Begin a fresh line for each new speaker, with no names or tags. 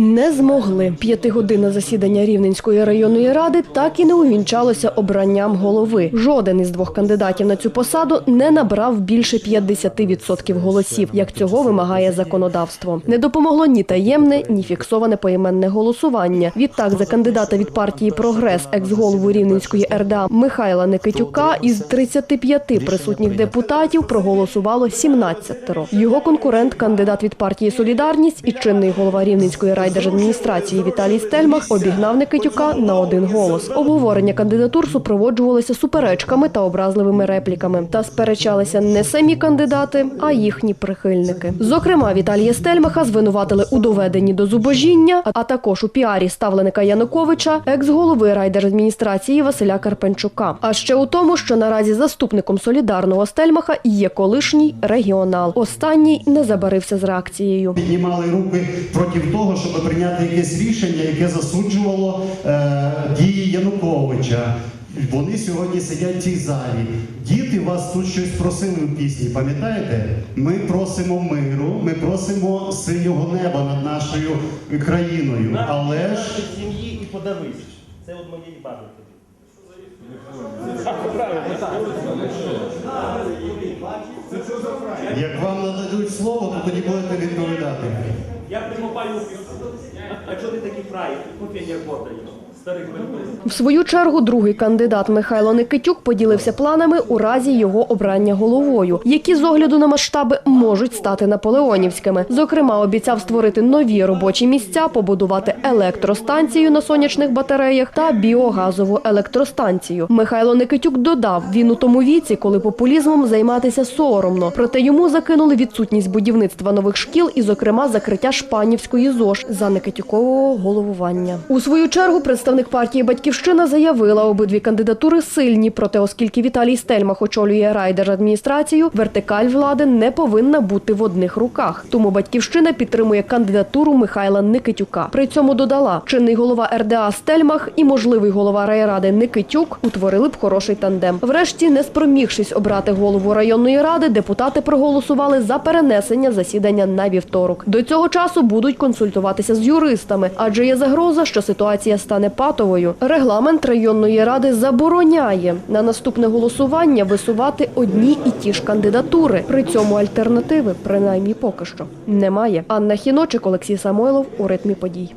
Не змогли. П'ятигодинне засідання Рівненської районної ради так і не увінчалося обранням голови. Жоден із двох кандидатів на цю посаду не набрав більше 50% голосів, як цього вимагає законодавство. Не допомогло ні таємне, ні фіксоване поіменне голосування. Відтак за кандидата від партії Прогрес, екс-голову Рівненської РДА Михайла Никитюка із 35 присутніх депутатів проголосувало 17. Його конкурент, кандидат від партії Солідарність і чинний голова Рівненської райдержадміністрації Віталій Стельмах обігнав Никитюка на один голос. Обговорення кандидатур супроводжувалося суперечками та образливими репліками. Та сперечалися не самі кандидати, а їхні прихильники. Зокрема, Віталія Стельмаха звинуватили у доведенні до зубожіння, а також у піарі ставленика Януковича, екс-голови райдержадміністрації Василя Карпенчука. А ще у тому, що наразі заступником солідарного Стельмаха є колишній регіонал. Останній не забарився з реакцією.
піднімали руки проти того, щоб прийняти якесь рішення, яке засуджувало е, дії Януковича. Вони сьогодні сидять в цій залі. Діти вас тут щось просили у пісні. Пам'ятаєте? Ми просимо миру, ми просимо синього неба над нашою країною. Але ж
сім'ї і подавись. Це от моєї баби
як вам нададуть слово, то тоді будете відповідати.
Я приймаю, чого ти такий фраєр? Кофейня горда його.
В свою чергу другий кандидат Михайло Никитюк поділився планами у разі його обрання головою, які з огляду на масштаби можуть стати наполеонівськими. Зокрема, обіцяв створити нові робочі місця, побудувати електростанцію на сонячних батареях та біогазову електростанцію. Михайло Никитюк додав, він у тому віці, коли популізмом займатися соромно. Проте йому закинули відсутність будівництва нових шкіл і, зокрема, закриття Шпанівської ЗОЖ за Никитюкового головування. У свою чергу представник партії Батьківщина заявила, обидві кандидатури сильні. Проте, оскільки Віталій Стельмах очолює райдержадміністрацію, вертикаль влади не повинна бути в одних руках. Тому батьківщина підтримує кандидатуру Михайла Никитюка. При цьому додала, чинний голова РДА Стельмах і можливий голова райради Никитюк утворили б хороший тандем. Врешті, не спромігшись обрати голову районної ради, депутати проголосували за перенесення засідання на вівторок. До цього часу будуть консультуватися з юристами, адже є загроза, що ситуація стане патовою. Регламент районної ради забороняє на наступне голосування висувати одні і ті ж кандидатури. При цьому альтернативи, принаймні поки що, немає. Анна Хіночик, Олексій Самойлов у ритмі подій.